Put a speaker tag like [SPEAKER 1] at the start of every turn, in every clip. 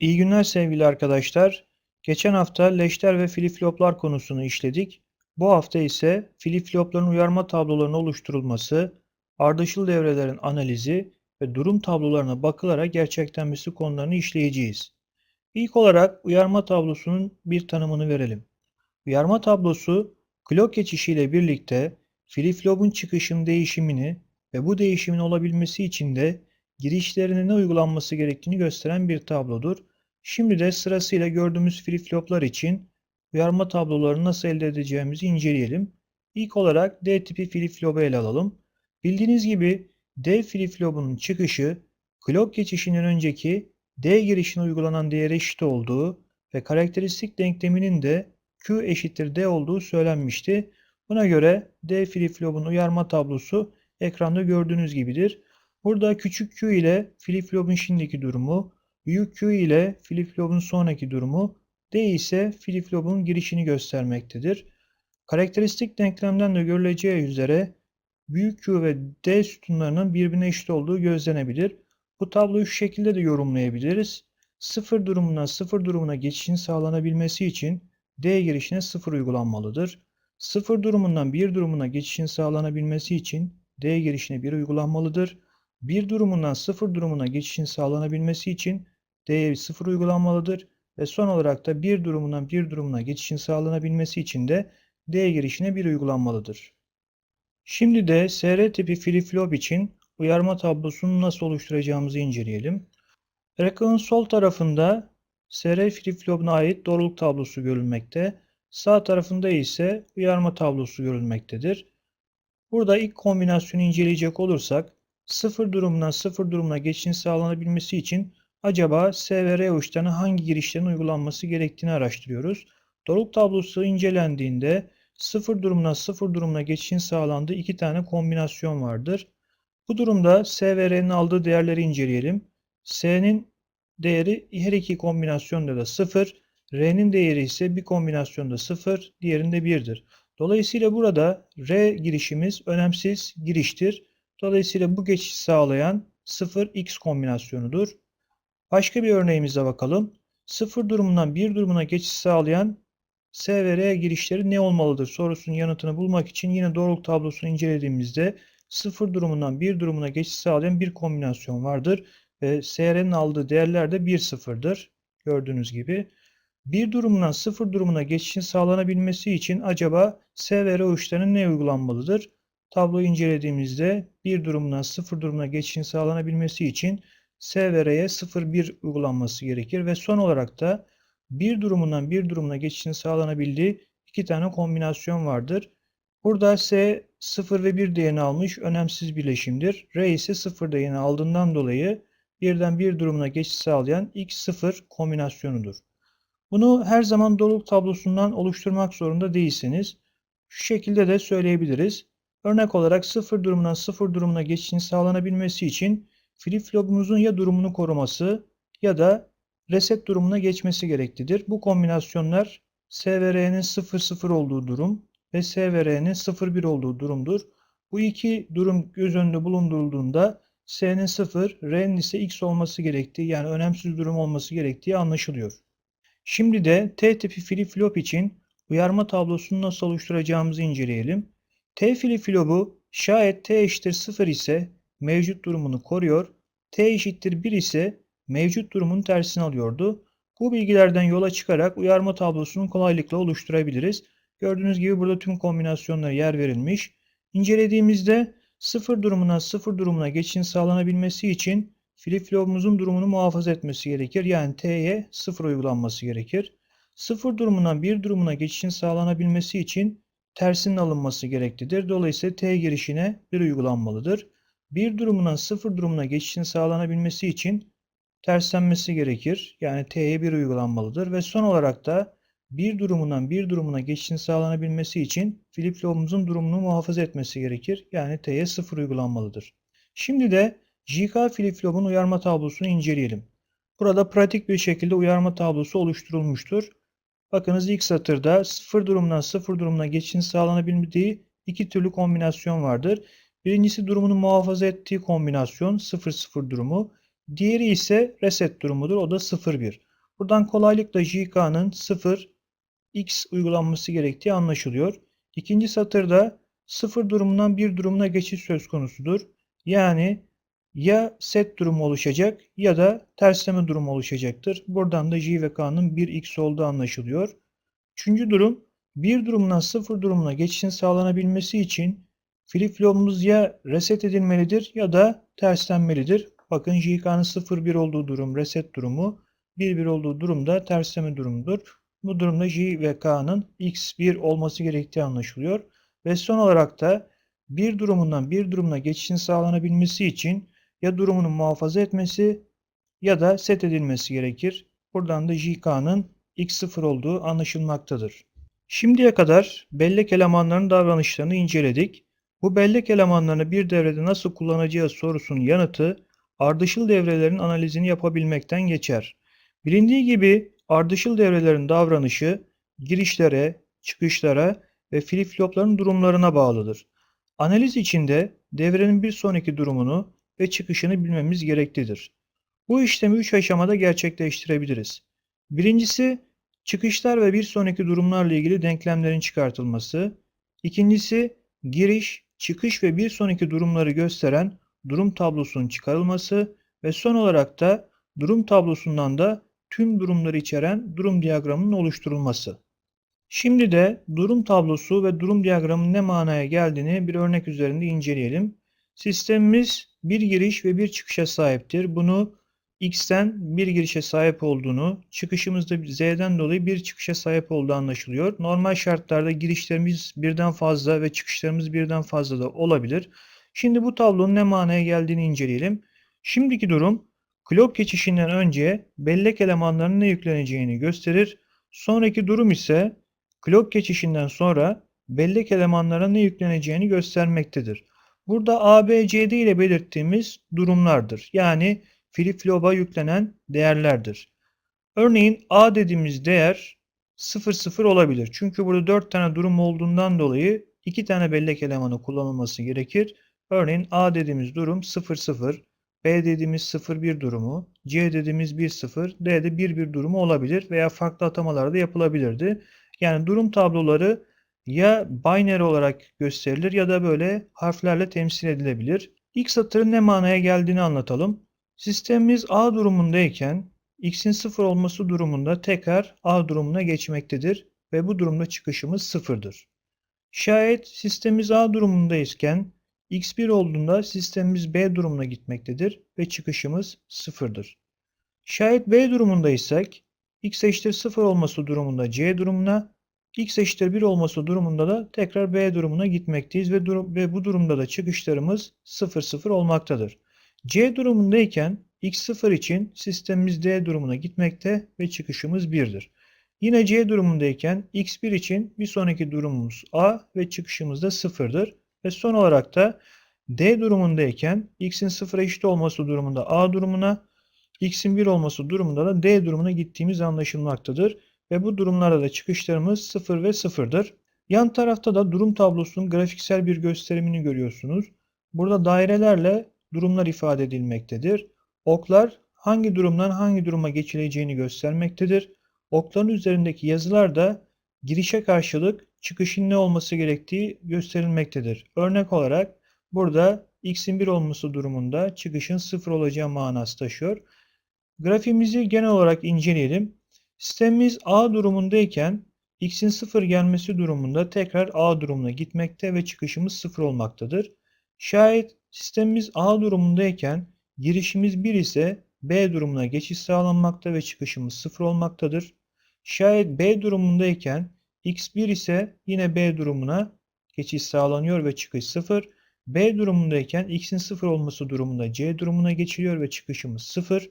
[SPEAKER 1] İyi günler sevgili arkadaşlar. Geçen hafta leşler ve flip-floplar konusunu işledik. Bu hafta ise flip-flopların uyarma tablolarının oluşturulması, ardışıl devrelerin analizi ve durum tablolarına bakılarak gerçekleşmesi konularını işleyeceğiz. İlk olarak uyarma tablosunun bir tanımını verelim. Uyarma tablosu, klok geçişiyle birlikte flip-flop'un çıkışının değişimini ve bu değişimin olabilmesi için de girişlerine ne uygulanması gerektiğini gösteren bir tablodur. Şimdi de sırasıyla gördüğümüz flip-floplar için uyarma tablolarını nasıl elde edeceğimizi inceleyelim. İlk olarak D tipi flip-flop'u ele alalım. Bildiğiniz gibi D flip-flop'un çıkışı klok geçişinden önceki D girişine uygulanan değere eşit olduğu ve karakteristik denkleminin de Q eşittir D olduğu söylenmişti. Buna göre D flip-flop'un uyarma tablosu ekranda gördüğünüz gibidir. Burada küçük q ile flip-flop'un şimdiki durumu, büyük q ile flip-flop'un sonraki durumu, d ise flip-flop'un girişini göstermektedir. Karakteristik denklemden de görüleceği üzere büyük q ve d sütunlarının birbirine eşit olduğu gözlenebilir. Bu tabloyu şu şekilde de yorumlayabiliriz. Sıfır durumundan sıfır durumuna geçişin sağlanabilmesi için d girişine sıfır uygulanmalıdır. Sıfır durumundan bir durumuna geçişin sağlanabilmesi için d girişine 1 uygulanmalıdır. Bir durumundan sıfır durumuna geçişin sağlanabilmesi için D'ye 0 uygulanmalıdır ve son olarak da bir durumundan bir durumuna geçişin sağlanabilmesi için de D girişine 1 uygulanmalıdır. Şimdi de SR tipi flip-flop için uyarma tablosunu nasıl oluşturacağımızı inceleyelim. Ekranın sol tarafında SR flip-flop'una ait doğruluk tablosu görülmekte. Sağ tarafında ise uyarma tablosu görülmektedir. Burada ilk kombinasyonu inceleyecek olursak sıfır durumundan sıfır durumuna geçişin sağlanabilmesi için acaba S ve R uçlarına hangi girişlerin uygulanması gerektiğini araştırıyoruz. Doruk tablosu incelendiğinde sıfır durumundan sıfır durumuna geçişin sağlandığı iki tane kombinasyon vardır. Bu durumda S ve R'nin aldığı değerleri inceleyelim. S'nin değeri her iki kombinasyonda da 0, R'nin değeri ise bir kombinasyonda 0, diğerinde 1'dir. Dolayısıyla burada R girişimiz önemsiz giriştir. Dolayısıyla bu geçişi sağlayan 0x kombinasyonudur. Başka bir örneğimize bakalım. 0 durumundan 1 durumuna geçiş sağlayan S ve R girişleri ne olmalıdır sorusunun yanıtını bulmak için yine doğruluk tablosunu incelediğimizde 0 durumundan 1 durumuna geçiş sağlayan bir kombinasyon vardır ve SR'nin aldığı değerler de 1 sıfırdır. Gördüğünüz gibi. Bir durumundan 0 durumuna geçişin sağlanabilmesi için acaba S ve R uçlarının ne uygulanmalıdır? Tabloyu incelediğimizde bir durumundan sıfır durumuna geçişin sağlanabilmesi için S ve R'ye 0,1 uygulanması gerekir ve son olarak da bir durumundan bir durumuna geçişin sağlanabildiği iki tane kombinasyon vardır. Burada S 0 ve 1 değerini almış önemsiz birleşimdir. R ise 0 değerini aldığından dolayı birden bir durumuna geçiş sağlayan X0 kombinasyonudur. Bunu her zaman doluluk tablosundan oluşturmak zorunda değilsiniz. Şu şekilde de söyleyebiliriz. Örnek olarak sıfır durumundan sıfır durumuna geçişin sağlanabilmesi için flip-flop'umuzun ya durumunu koruması ya da reset durumuna geçmesi gereklidir. Bu kombinasyonlar S ve R'nin 0 0 olduğu durum ve S ve R'nin 0 1 olduğu durumdur. Bu iki durum göz önünde bulundurulduğunda S'nin 0, R'nin ise X olması gerektiği yani önemsiz durum olması gerektiği anlaşılıyor. Şimdi de T tipi flip-flop için uyarma tablosunu nasıl oluşturacağımızı inceleyelim. T flip-flop'u şayet T eşittir 0 ise mevcut durumunu koruyor, T eşittir 1 ise mevcut durumun tersini alıyordu. Bu bilgilerden yola çıkarak uyarma tablosunu kolaylıkla oluşturabiliriz. Gördüğünüz gibi burada tüm kombinasyonlara yer verilmiş. İncelediğimizde 0 durumuna 0 durumuna geçişin sağlanabilmesi için flip-flop'umuzun durumunu muhafaza etmesi gerekir. Yani T'ye 0 uygulanması gerekir. 0 durumundan 1 durumuna geçişin sağlanabilmesi için tersinin alınması gereklidir. Dolayısıyla T girişine 1 uygulanmalıdır. 1 durumundan 0 durumuna geçişin sağlanabilmesi için terslenmesi gerekir. Yani T'ye 1 uygulanmalıdır. Ve son olarak da 1 durumundan 1 durumuna geçişin sağlanabilmesi için flip-flop'umuzun durumunu muhafaza etmesi gerekir. Yani T'ye 0 uygulanmalıdır. Şimdi de JK flip-flop'un uyarma tablosunu inceleyelim. Burada pratik bir şekilde uyarma tablosu oluşturulmuştur. Bakınız ilk satırda sıfır durumundan sıfır durumuna geçişin sağlanabildiği iki türlü kombinasyon vardır. Birincisi durumunu muhafaza ettiği kombinasyon 0-0 durumu. Diğeri ise reset durumudur. O da 0-1. Buradan kolaylıkla JK'nın 0 x uygulanması gerektiği anlaşılıyor. İkinci satırda 0 durumundan 1 durumuna geçiş söz konusudur. Yani ya set durumu oluşacak ya da tersleme durumu oluşacaktır. Buradan da J ve K'nın 1x olduğu anlaşılıyor. Üçüncü durum 1 durumundan 0 durumuna geçişin sağlanabilmesi için flip flopumuz ya reset edilmelidir ya da terslenmelidir. Bakın JK'nın 0-1 olduğu durum reset durumu, 1-1 olduğu durumda tersleme durumudur. Bu durumda J ve K'nın x1 olması gerektiği anlaşılıyor. Ve son olarak da bir durumundan bir durumuna geçişin sağlanabilmesi için ya durumunu muhafaza etmesi ya da set edilmesi gerekir. Buradan da JK'nın x0 olduğu anlaşılmaktadır. Şimdiye kadar bellek elemanlarının davranışlarını inceledik. Bu bellek elemanlarını bir devrede nasıl kullanacağız sorusunun yanıtı ardışıl devrelerin analizini yapabilmekten geçer. Bilindiği gibi ardışıl devrelerin davranışı girişlere, çıkışlara ve flip flopların durumlarına bağlıdır. Analiz içinde devrenin bir sonraki durumunu ve çıkışını bilmemiz gereklidir. Bu işlemi 3 aşamada gerçekleştirebiliriz. Birincisi çıkışlar ve bir sonraki durumlarla ilgili denklemlerin çıkartılması. İkincisi giriş, çıkış ve bir sonraki durumları gösteren durum tablosunun çıkarılması ve son olarak da durum tablosundan da tüm durumları içeren durum diyagramının oluşturulması. Şimdi de durum tablosu ve durum diyagramının ne manaya geldiğini bir örnek üzerinde inceleyelim. Sistemimiz bir giriş ve bir çıkışa sahiptir. Bunu x'ten bir girişe sahip olduğunu, çıkışımızda z'den dolayı bir çıkışa sahip olduğu anlaşılıyor. Normal şartlarda girişlerimiz birden fazla ve çıkışlarımız birden fazla da olabilir. Şimdi bu tablonun ne manaya geldiğini inceleyelim. Şimdiki durum clock geçişinden önce bellek elemanlarının ne yükleneceğini gösterir. Sonraki durum ise clock geçişinden sonra bellek elemanlarına ne yükleneceğini göstermektedir. Burada A, B, C, D ile belirttiğimiz durumlardır. Yani flip flop'a yüklenen değerlerdir. Örneğin A dediğimiz değer 0, 0 olabilir. Çünkü burada 4 tane durum olduğundan dolayı 2 tane bellek elemanı kullanılması gerekir. Örneğin A dediğimiz durum 0, 0, B dediğimiz 0, 1 durumu, C dediğimiz 1, 0, D'de 1, 1 durumu olabilir veya farklı atamalar da yapılabilirdi. Yani durum tabloları ya binary olarak gösterilir ya da böyle harflerle temsil edilebilir. İlk satırın ne manaya geldiğini anlatalım. Sistemimiz A durumundayken x'in 0 olması durumunda tekrar A durumuna geçmektedir ve bu durumda çıkışımız 0'dır. Şayet sistemimiz A durumundayken x1 olduğunda sistemimiz B durumuna gitmektedir ve çıkışımız 0'dır. Şayet B durumundaysak x eşittir 0 olması durumunda C durumuna, x eşittir 1 olması durumunda da tekrar B durumuna gitmekteyiz ve, durum, ve bu durumda da çıkışlarımız 0 0 olmaktadır. C durumundayken x0 için sistemimiz D durumuna gitmekte ve çıkışımız 1'dir. Yine C durumundayken x1 için bir sonraki durumumuz A ve çıkışımız da 0'dır. Ve son olarak da D durumundayken x'in 0 eşit olması durumunda A durumuna, x'in 1 olması durumunda da D durumuna gittiğimiz anlaşılmaktadır. Ve bu durumlarda da çıkışlarımız 0 ve 0'dır. Yan tarafta da durum tablosunun grafiksel bir gösterimini görüyorsunuz. Burada dairelerle durumlar ifade edilmektedir. Oklar hangi durumdan hangi duruma geçileceğini göstermektedir. Okların üzerindeki yazılar da girişe karşılık çıkışın ne olması gerektiği gösterilmektedir. Örnek olarak burada x'in 1 olması durumunda çıkışın 0 olacağı manası taşıyor. Grafiğimizi genel olarak inceleyelim. Sistemimiz A durumundayken x'in 0 gelmesi durumunda tekrar A durumuna gitmekte ve çıkışımız 0 olmaktadır. Şayet sistemimiz A durumundayken girişimiz 1 ise B durumuna geçiş sağlanmakta ve çıkışımız 0 olmaktadır. Şayet B durumundayken x1 ise yine B durumuna geçiş sağlanıyor ve çıkış 0. B durumundayken x'in 0 olması durumunda C durumuna geçiliyor ve çıkışımız 0.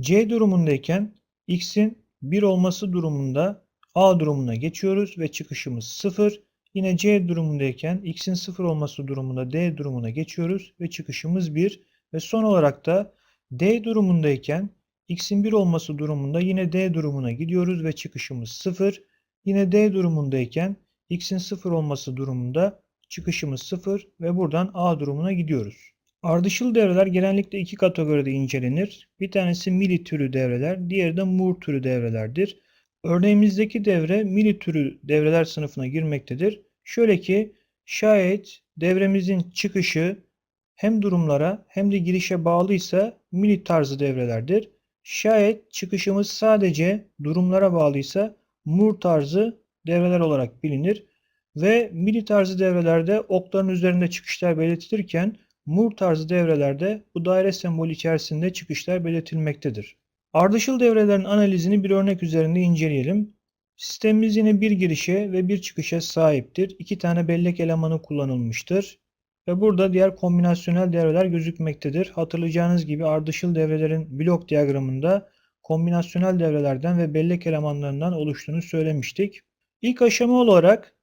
[SPEAKER 1] C durumundayken x'in 1 olması durumunda A durumuna geçiyoruz ve çıkışımız 0. Yine C durumundayken x'in 0 olması durumunda D durumuna geçiyoruz ve çıkışımız 1. Ve son olarak da D durumundayken x'in 1 olması durumunda yine D durumuna gidiyoruz ve çıkışımız 0. Yine D durumundayken x'in 0 olması durumunda çıkışımız 0 ve buradan A durumuna gidiyoruz. Ardışıl devreler genellikle iki kategoride incelenir. Bir tanesi mili türü devreler, diğeri de Moore türü devrelerdir. Örneğimizdeki devre mili türü devreler sınıfına girmektedir. Şöyle ki şayet devremizin çıkışı hem durumlara hem de girişe bağlıysa mili tarzı devrelerdir. Şayet çıkışımız sadece durumlara bağlıysa Moore tarzı devreler olarak bilinir. Ve mili tarzı devrelerde okların üzerinde çıkışlar belirtilirken Moore tarzı devrelerde bu daire sembolü içerisinde çıkışlar belirtilmektedir. Ardışıl devrelerin analizini bir örnek üzerinde inceleyelim. Sistemimiz yine bir girişe ve bir çıkışa sahiptir. İki tane bellek elemanı kullanılmıştır. Ve burada diğer kombinasyonel devreler gözükmektedir. Hatırlayacağınız gibi ardışıl devrelerin blok diyagramında kombinasyonel devrelerden ve bellek elemanlarından oluştuğunu söylemiştik. İlk aşama olarak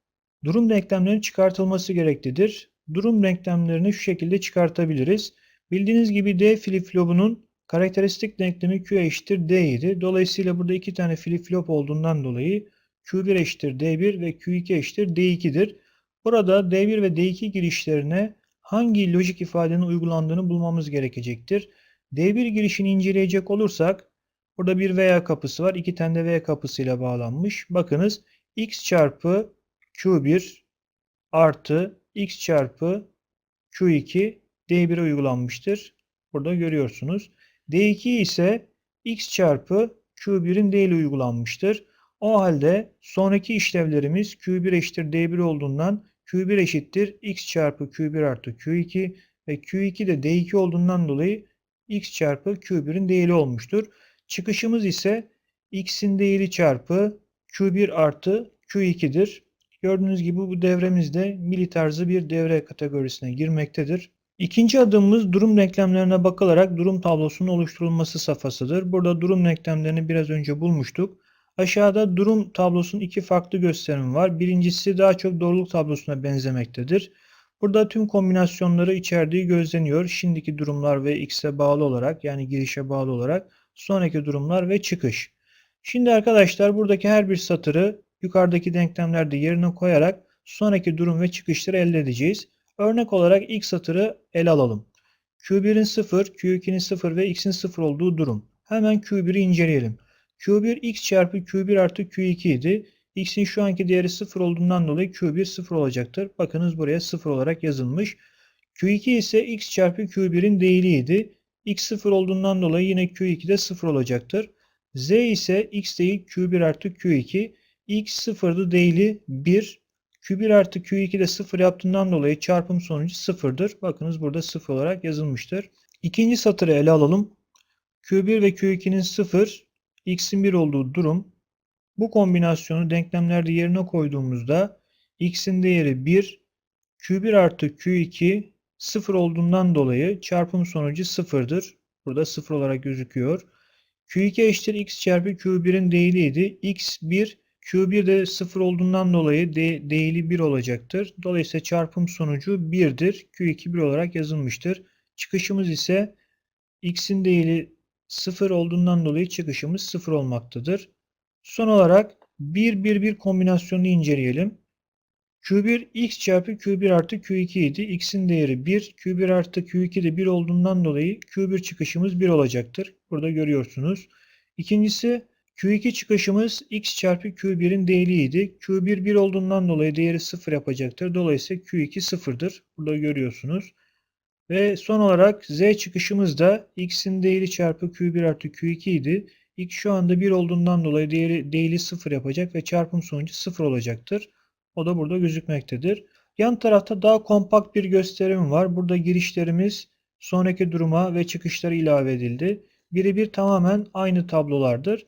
[SPEAKER 1] durum denklemlerinin çıkartılması gereklidir. Durum denklemlerini şu şekilde çıkartabiliriz. Bildiğiniz gibi D flip flop'unun karakteristik denklemi Q eşittir D idi. Dolayısıyla burada iki tane flip flop olduğundan dolayı Q1 eşittir D1 ve Q2 eşittir D2'dir. Burada D1 ve D2 girişlerine hangi lojik ifadenin uygulandığını bulmamız gerekecektir. D1 girişini inceleyecek olursak burada bir veya kapısı var. İki tane de V kapısıyla bağlanmış. Bakınız x çarpı Q1 artı x çarpı Q2 D1'e uygulanmıştır. Burada görüyorsunuz. D2 ise x çarpı Q1'in D ile uygulanmıştır. O halde sonraki işlevlerimiz Q1 eşittir D1 olduğundan Q1 eşittir x çarpı Q1 artı Q2 ve Q2 de D2 olduğundan dolayı x çarpı Q1'in değeri olmuştur. Çıkışımız ise x'in değeri çarpı Q1 artı Q2'dir. Gördüğünüz gibi bu devremizde mili tarzı bir devre kategorisine girmektedir. İkinci adımımız durum denklemlerine bakılarak durum tablosunun oluşturulması safhasıdır. Burada durum denklemlerini biraz önce bulmuştuk. Aşağıda durum tablosunun iki farklı gösterimi var. Birincisi daha çok doğruluk tablosuna benzemektedir. Burada tüm kombinasyonları içerdiği gözleniyor. Şimdiki durumlar ve x'e bağlı olarak yani girişe bağlı olarak sonraki durumlar ve çıkış. Şimdi arkadaşlar buradaki her bir satırı yukarıdaki denklemlerde yerine koyarak sonraki durum ve çıkışları elde edeceğiz. Örnek olarak ilk satırı ele alalım. Q1'in 0, Q2'nin 0 ve x'in 0 olduğu durum. Hemen Q1'i inceleyelim. Q1 x çarpı Q1 artı Q2 idi. X'in şu anki değeri 0 olduğundan dolayı Q1 0 olacaktır. Bakınız buraya 0 olarak yazılmış. Q2 ise x çarpı Q1'in değiliydi. x 0 olduğundan dolayı yine Q2 de 0 olacaktır. Z ise x değil Q1 artı Q2. x 0'dı değili 1. Q1 artı Q2 de 0 yaptığından dolayı çarpım sonucu 0'dır. Bakınız burada 0 olarak yazılmıştır. İkinci satırı ele alalım. Q1 ve Q2'nin 0, x'in 1 olduğu durum. Bu kombinasyonu denklemlerde yerine koyduğumuzda x'in değeri 1, Q1 artı Q2 0 olduğundan dolayı çarpım sonucu 0'dır. Burada 0 olarak gözüküyor. Q2 eşittir x çarpı Q1'in değiliydi. x 1, Q1 de 0 olduğundan dolayı de, değili 1 olacaktır. Dolayısıyla çarpım sonucu 1'dir. Q2 1 olarak yazılmıştır. Çıkışımız ise x'in değili 0 olduğundan dolayı çıkışımız 0 olmaktadır. Son olarak 1-1-1 kombinasyonunu inceleyelim. Q1 x çarpı Q1 artı Q2 idi. X'in değeri 1. Q1 artı Q2 de 1 olduğundan dolayı Q1 çıkışımız 1 olacaktır. Burada görüyorsunuz. İkincisi Q2 çıkışımız x çarpı Q1'in değeriydi. Q1 1 olduğundan dolayı değeri 0 yapacaktır. Dolayısıyla Q2 0'dır. Burada görüyorsunuz. Ve son olarak z çıkışımız da x'in değeri çarpı Q1 artı Q2 idi. X şu anda 1 olduğundan dolayı değeri, değeri 0 yapacak ve çarpım sonucu 0 olacaktır. O da burada gözükmektedir. Yan tarafta daha kompakt bir gösterim var. Burada girişlerimiz sonraki duruma ve çıkışları ilave edildi. Birebir tamamen aynı tablolardır.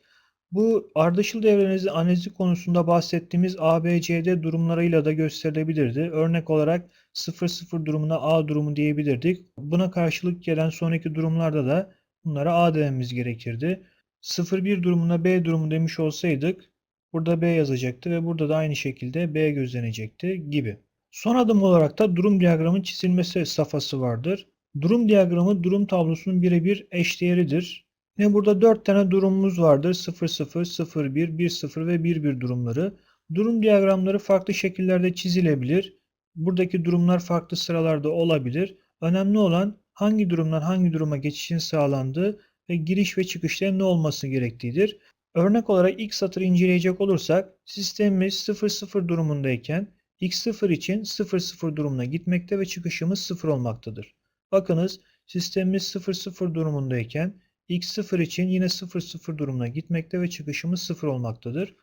[SPEAKER 1] Bu ardışıl devrenizin analizi konusunda bahsettiğimiz ABCD durumlarıyla da gösterilebilirdi. Örnek olarak 0-0 durumuna A durumu diyebilirdik. Buna karşılık gelen sonraki durumlarda da bunlara A dememiz gerekirdi. 0-1 durumuna B durumu demiş olsaydık burada B yazacaktı ve burada da aynı şekilde B gözlenecekti gibi. Son adım olarak da durum diyagramın çizilmesi safhası vardır. Durum diyagramı durum tablosunun birebir eşdeğeridir. Yine burada 4 tane durumumuz vardır. 0, 0, 0, 1, 1, 0 ve 1, 1 durumları. Durum diyagramları farklı şekillerde çizilebilir. Buradaki durumlar farklı sıralarda olabilir. Önemli olan hangi durumdan hangi duruma geçişin sağlandığı ve giriş ve çıkışların ne olması gerektiğidir. Örnek olarak ilk satırı inceleyecek olursak sistemimiz 00 durumundayken x0 için 00 durumuna gitmekte ve çıkışımız 0 olmaktadır. Bakınız sistemimiz 00 durumundayken x0 için yine 00 durumuna gitmekte ve çıkışımız 0 olmaktadır.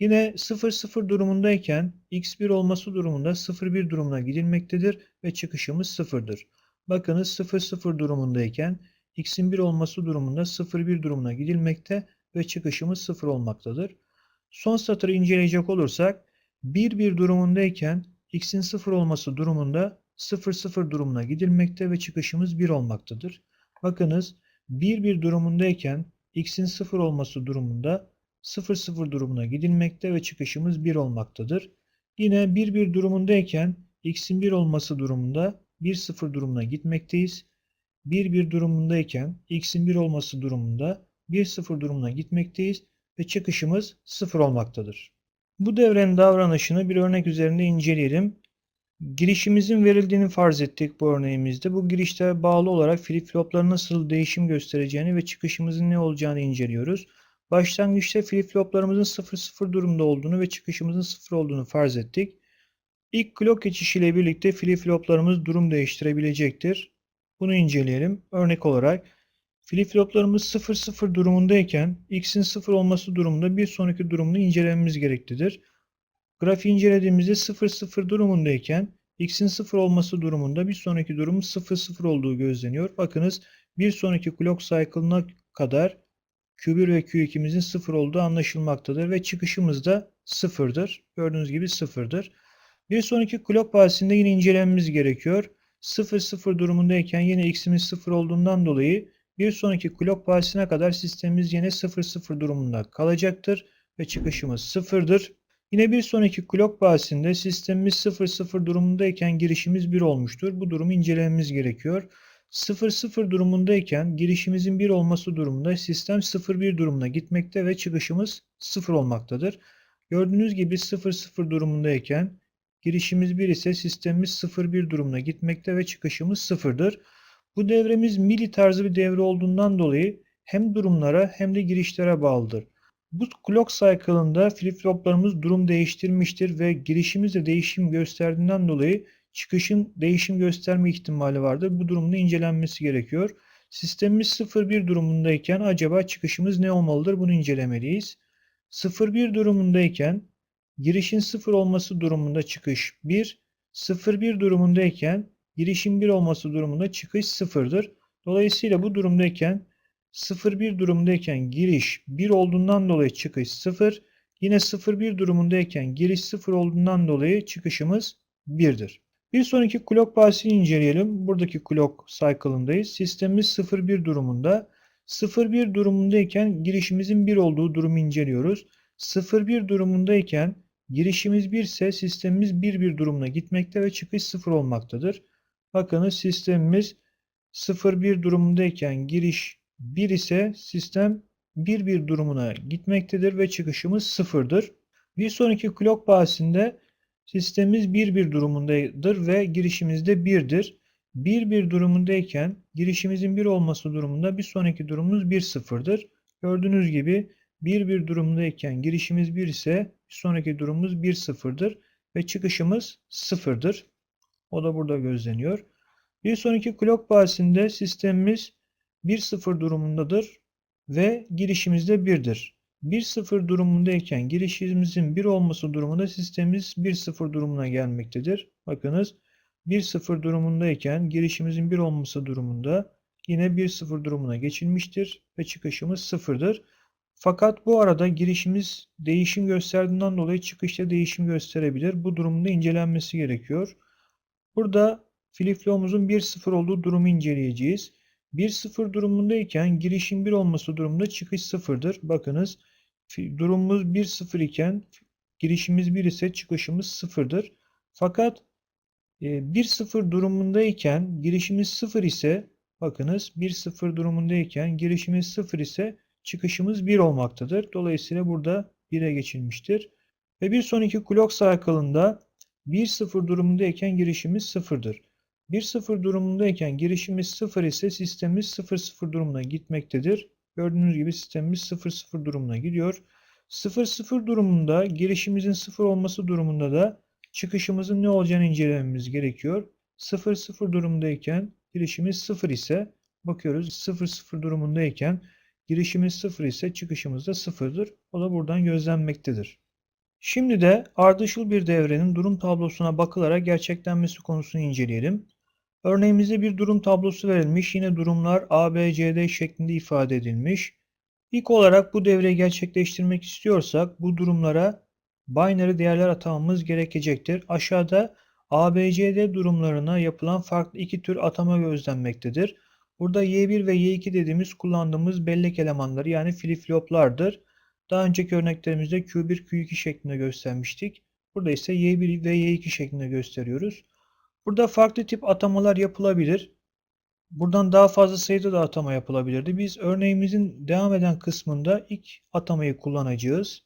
[SPEAKER 1] Yine 00 durumundayken x1 olması durumunda 01 durumuna gidilmektedir ve çıkışımız 0'dır. Bakınız 00 durumundayken x'in 1 olması durumunda 01 durumuna gidilmekte ve çıkışımız 0 olmaktadır. Son satırı inceleyecek olursak 1-1 durumundayken x'in 0 olması durumunda 0-0 durumuna gidilmekte ve çıkışımız 1 olmaktadır. Bakınız 1-1 durumundayken x'in 0 olması durumunda 0-0 durumuna gidilmekte ve çıkışımız 1 olmaktadır. Yine 1-1 durumundayken x'in 1 olması durumunda 1-0 durumuna gitmekteyiz. 1-1 durumundayken x'in 1 olması durumunda 1-0 durumuna gitmekteyiz ve çıkışımız 0 olmaktadır. Bu devrenin davranışını bir örnek üzerinde inceleyelim. Girişimizin verildiğini farz ettik bu örneğimizde. Bu girişte bağlı olarak flip flopların nasıl değişim göstereceğini ve çıkışımızın ne olacağını inceliyoruz. Başlangıçta flip floplarımızın 0-0 durumda olduğunu ve çıkışımızın 0 olduğunu farz ettik. İlk clock geçişiyle birlikte flip floplarımız durum değiştirebilecektir. Bunu inceleyelim. Örnek olarak flip floplarımız 0-0 durumundayken x'in 0 olması durumunda bir sonraki durumunu incelememiz gereklidir. Grafiği incelediğimizde 0-0 durumundayken x'in 0 olması durumunda bir sonraki durum 0-0 olduğu gözleniyor. Bakınız bir sonraki clock cycle'ına kadar Q1 ve Q2'mizin 0 olduğu anlaşılmaktadır ve çıkışımız da 0'dır. Gördüğünüz gibi 0'dır. Bir sonraki clock bahsinde yine incelememiz gerekiyor. 0-0 durumundayken yine x'imiz 0 olduğundan dolayı bir sonraki clock bahsine kadar sistemimiz yine 0-0 durumunda kalacaktır ve çıkışımız 0'dır. Yine bir sonraki clock bahsinde sistemimiz 0-0 durumundayken girişimiz 1 olmuştur. Bu durumu incelememiz gerekiyor. 0-0 durumundayken girişimizin 1 olması durumunda sistem 0-1 durumuna gitmekte ve çıkışımız 0 olmaktadır. Gördüğünüz gibi 0-0 durumundayken girişimiz 1 ise sistemimiz 0-1 durumuna gitmekte ve çıkışımız 0'dır. Bu devremiz mili tarzı bir devre olduğundan dolayı hem durumlara hem de girişlere bağlıdır. Bu clock cycle'ında flip floplarımız durum değiştirmiştir ve girişimiz de değişim gösterdiğinden dolayı çıkışın değişim gösterme ihtimali vardır. Bu durumda incelenmesi gerekiyor. Sistemimiz 0-1 durumundayken acaba çıkışımız ne olmalıdır? Bunu incelemeliyiz. 0-1 durumundayken girişin 0 olması durumunda çıkış 1, 0-1 durumundayken girişin 1 olması durumunda çıkış 0'dır. Dolayısıyla bu durumdayken 0-1 durumundayken giriş 1 olduğundan dolayı çıkış 0. Yine 0-1 durumundayken giriş 0 olduğundan dolayı çıkışımız 1'dir. Bir sonraki clock bahsini inceleyelim. Buradaki clock cycle'ındayız. Sistemimiz 0-1 durumunda. 0-1 durumundayken girişimizin 1 olduğu durumu inceliyoruz. 0-1 durumundayken girişimiz 1 ise sistemimiz 1-1 durumuna gitmekte ve çıkış 0 olmaktadır. Bakınız sistemimiz 0-1 durumundayken giriş 1 ise sistem 1-1 durumuna gitmektedir ve çıkışımız 0'dır. Bir sonraki clock bahsinde sistemimiz 1-1 durumundadır ve girişimiz de 1'dir. 1-1 durumundayken girişimizin 1 olması durumunda bir sonraki durumumuz 1-0'dır. Gördüğünüz gibi 1-1 durumundayken girişimiz 1 ise bir sonraki durumumuz 1-0'dır ve çıkışımız 0'dır. O da burada gözleniyor. Bir sonraki clock bahsinde sistemimiz 1-0 durumundadır ve girişimiz de 1'dir. 1-0 durumundayken girişimizin 1 olması durumunda sistemimiz 1-0 durumuna gelmektedir. Bakınız 1-0 durumundayken girişimizin 1 olması durumunda yine 1-0 durumuna geçilmiştir ve çıkışımız 0'dır. Fakat bu arada girişimiz değişim gösterdiğinden dolayı çıkışta değişim gösterebilir. Bu durumda incelenmesi gerekiyor. Burada flip flop'umuzun 1-0 olduğu durumu inceleyeceğiz. 1-0 durumundayken girişin 1 olması durumunda çıkış 0'dır. Bakınız durumumuz 1-0 iken girişimiz 1 ise çıkışımız 0'dır. Fakat 1-0 durumundayken girişimiz 0 ise bakınız 1-0 durumundayken girişimiz 0 ise çıkışımız 1 olmaktadır. Dolayısıyla burada 1'e geçilmiştir. Ve bir sonraki clock cycle'ında 1-0 durumundayken girişimiz 0'dır. 1-0 durumundayken girişimiz 0 ise sistemimiz 0-0 durumuna gitmektedir. Gördüğünüz gibi sistemimiz 0-0 durumuna gidiyor. 0-0 durumunda girişimizin 0 olması durumunda da çıkışımızın ne olacağını incelememiz gerekiyor. 0-0 durumundayken girişimiz 0 ise bakıyoruz 0-0 durumundayken girişimiz 0 ise çıkışımız da 0'dır. O da buradan gözlenmektedir. Şimdi de ardışıl bir devrenin durum tablosuna bakılarak gerçeklenmesi konusunu inceleyelim. Örneğimizde bir durum tablosu verilmiş. Yine durumlar A, şeklinde ifade edilmiş. İlk olarak bu devreyi gerçekleştirmek istiyorsak bu durumlara binary değerler atamamız gerekecektir. Aşağıda A, durumlarına yapılan farklı iki tür atama gözlenmektedir. Burada Y1 ve Y2 dediğimiz kullandığımız bellek elemanları yani flip-floplardır. Daha önceki örneklerimizde Q1, Q2 şeklinde göstermiştik. Burada ise Y1 ve Y2 şeklinde gösteriyoruz. Burada farklı tip atamalar yapılabilir. Buradan daha fazla sayıda da atama yapılabilirdi. Biz örneğimizin devam eden kısmında ilk atamayı kullanacağız.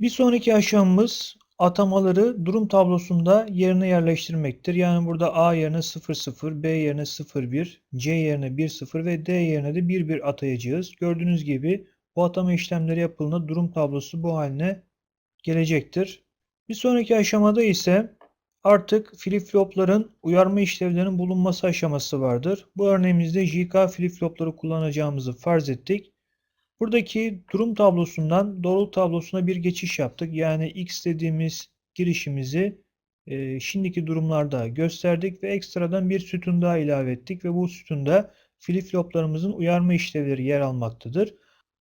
[SPEAKER 1] Bir sonraki aşamamız atamaları durum tablosunda yerine yerleştirmektir. Yani burada A yerine 00, B yerine 01, C yerine 10 ve D yerine de 11 atayacağız. Gördüğünüz gibi bu atama işlemleri yapıldığında durum tablosu bu haline gelecektir. Bir sonraki aşamada ise artık flip-flopların uyarma işlevlerinin bulunması aşaması vardır. Bu örneğimizde JK flip-flopları kullanacağımızı farz ettik. Buradaki durum tablosundan doğruluk tablosuna bir geçiş yaptık. Yani X dediğimiz girişimizi e, şimdiki durumlarda gösterdik ve ekstradan bir sütun daha ilave ettik ve bu sütunda flip-floplarımızın uyarma işlevleri yer almaktadır.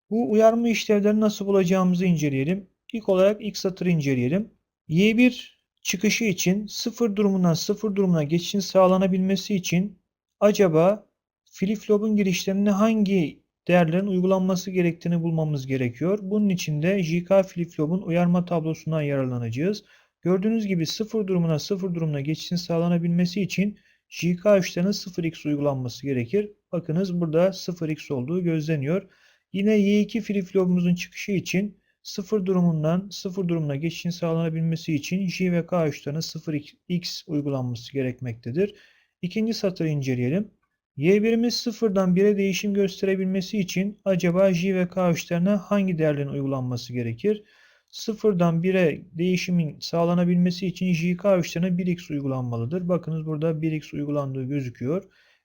[SPEAKER 1] Bu uyarma işlevlerini nasıl bulacağımızı inceleyelim. İlk olarak ilk satırı inceleyelim. Y1 çıkışı için 0 durumundan 0 durumuna geçişin sağlanabilmesi için acaba flip-flop'un girişlerine hangi değerlerin uygulanması gerektiğini bulmamız gerekiyor. Bunun için de JK flip-flop'un uyarma tablosundan yararlanacağız. Gördüğünüz gibi 0 durumuna 0 durumuna geçişin sağlanabilmesi için JK üçlerinin 0x uygulanması gerekir. Bakınız burada 0x olduğu gözleniyor. Yine Y2 flip-flop'umuzun çıkışı için 0 durumundan 0 durumuna geçişin sağlanabilmesi için J ve K üçlerine 0x uygulanması gerekmektedir. İkinci satırı inceleyelim. Y1'imiz 0'dan 1'e değişim gösterebilmesi için acaba J ve K üçlerine hangi değerlerin uygulanması gerekir? 0'dan 1'e değişimin sağlanabilmesi için JK üçlerine 1x uygulanmalıdır. Bakınız burada 1x uygulandığı gözüküyor.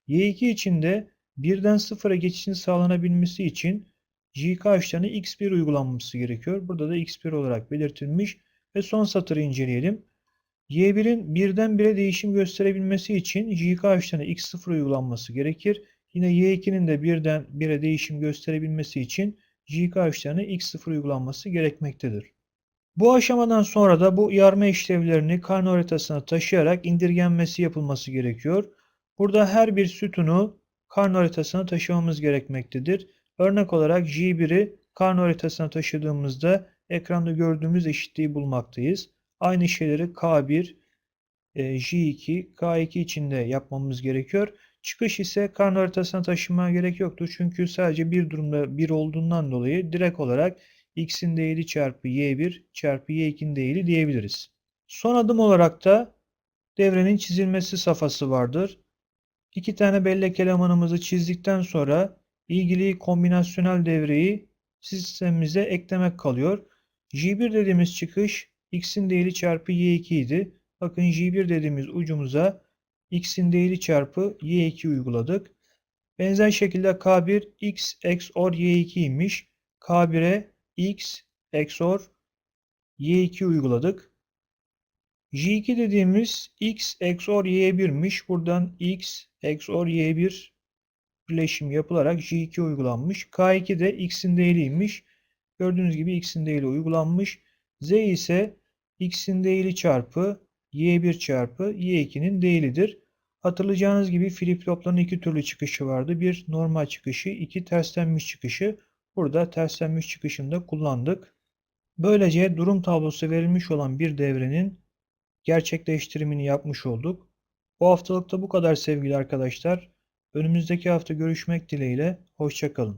[SPEAKER 1] Y2 için de 1'den 0'a geçişin sağlanabilmesi için JK işlerine x1 uygulanması gerekiyor. Burada da x1 olarak belirtilmiş. Ve son satırı inceleyelim. Y1'in birden 1'e değişim gösterebilmesi için JK işlerine x0 uygulanması gerekir. Yine Y2'nin de birden 1'e değişim gösterebilmesi için JK işlerine x0 uygulanması gerekmektedir. Bu aşamadan sonra da bu yarma işlevlerini karne haritasına taşıyarak indirgenmesi yapılması gerekiyor. Burada her bir sütunu karne haritasına taşımamız gerekmektedir. Örnek olarak J1'i karne haritasına taşıdığımızda ekranda gördüğümüz eşitliği bulmaktayız. Aynı şeyleri K1, J2, K2 için de yapmamız gerekiyor. Çıkış ise karne haritasına taşımaya gerek yoktur. Çünkü sadece bir durumda 1 olduğundan dolayı direkt olarak x'in değeri çarpı y1 çarpı y2'nin değeri diyebiliriz. Son adım olarak da devrenin çizilmesi safhası vardır. İki tane bellek elemanımızı çizdikten sonra ilgili kombinasyonel devreyi sistemimize eklemek kalıyor. J1 dediğimiz çıkış x'in değeri çarpı y2 idi. Bakın J1 dediğimiz ucumuza x'in değeri çarpı y2 uyguladık. Benzer şekilde K1 x XOR y2 imiş. K1'e x XOR y2 uyguladık. J2 dediğimiz x XOR y1'miş. Buradan x XOR y1 birleşim yapılarak J2 uygulanmış. K2 de x'in değeriymiş. Gördüğünüz gibi x'in değeri uygulanmış. Z ise x'in değeri çarpı y1 çarpı y2'nin değeridir. Hatırlayacağınız gibi flip-flopların iki türlü çıkışı vardı. Bir normal çıkışı, iki terslenmiş çıkışı. Burada terslenmiş çıkışını da kullandık. Böylece durum tablosu verilmiş olan bir devrenin gerçekleştirimini yapmış olduk. Bu haftalıkta bu kadar sevgili arkadaşlar. Önümüzdeki hafta görüşmek dileğiyle. Hoşçakalın.